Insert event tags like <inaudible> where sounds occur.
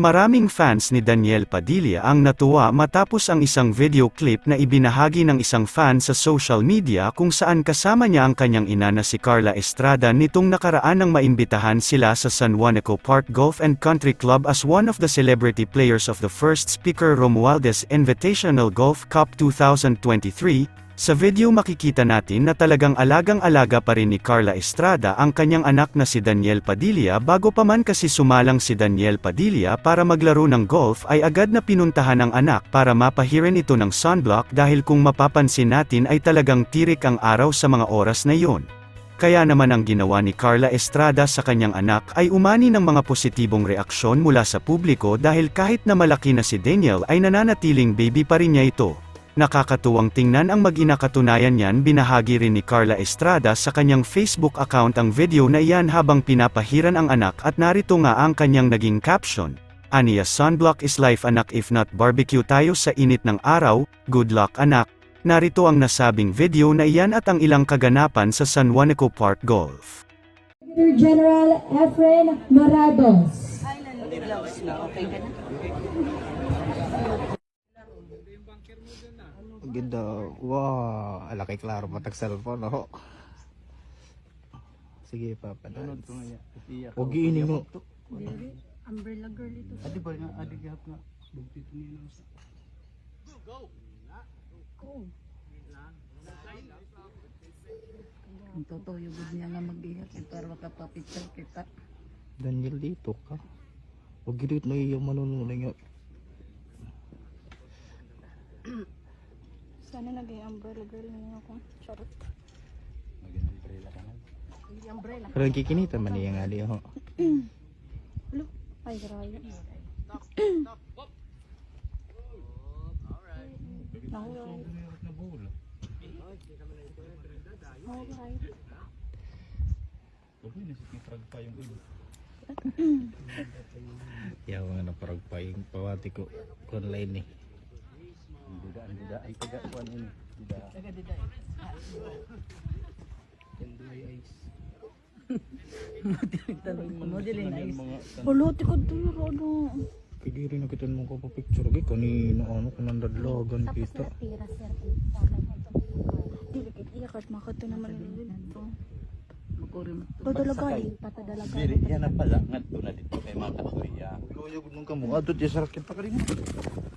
Maraming fans ni Daniel Padilla ang natuwa matapos ang isang video clip na ibinahagi ng isang fan sa social media kung saan kasama niya ang kanyang ina na si Carla Estrada nitong nakaraan nang maimbitahan sila sa San Juanico Park Golf and Country Club as one of the celebrity players of the first Speaker Romualdez Invitational Golf Cup 2023, sa video makikita natin na talagang alagang-alaga pa rin ni Carla Estrada ang kanyang anak na si Daniel Padilla bago pa man kasi sumalang si Daniel Padilla para maglaro ng golf ay agad na pinuntahan ng anak para mapahiran ito ng sunblock dahil kung mapapansin natin ay talagang tirik ang araw sa mga oras na iyon. Kaya naman ang ginawa ni Carla Estrada sa kanyang anak ay umani ng mga positibong reaksyon mula sa publiko dahil kahit na malaki na si Daniel ay nananatiling baby pa rin niya ito. Nakakatuwang tingnan ang mag-ina katunayan niyan binahagi rin ni Carla Estrada sa kanyang Facebook account ang video na iyan habang pinapahiran ang anak at narito nga ang kanyang naging caption. Aniya sunblock is life anak if not barbecue tayo sa init ng araw, good luck anak. Narito ang nasabing video na iyan at ang ilang kaganapan sa San Juanico Park Golf. General Efren Marados. Ganda. Wow. Alaki klaro matag cellphone ako. Sige pa panunod ko nga. Huwag ini mo. Umbrella girl ito. Adi ba nga adi gihap nga bugti to niya sa Ang totoo yung good niya nga mag-ihat eh, para makapapicture kita. Daniel dito ka. Huwag gilit na iyo manununod nga. Sana naging umbrella girl na ako. Charot. Hindi umbrella. Pero kikinita man niya nga di ho. <clears throat> Lo, ay grabe. <clears throat> Alright. Alright. <clears throat> Yaw nga na parang payong pawati ko online eh. Dida ay taga kuan ini. Dida. Taga dida. Modeling na is. Wala, tika duro, ano. Kaya rin nakitan mo ko pa picture. Kaya kanina ano kung nandadlagan kita. Tira, sir. Dili, iyakat, makato naman nito. Magkuri mo. Padalagali, patadalagali. Diri yan na pala ngadto na dito kay mga katuya. Ikaw yung nung kamu. Adot ya sa raket pa ka rin. Yun eh.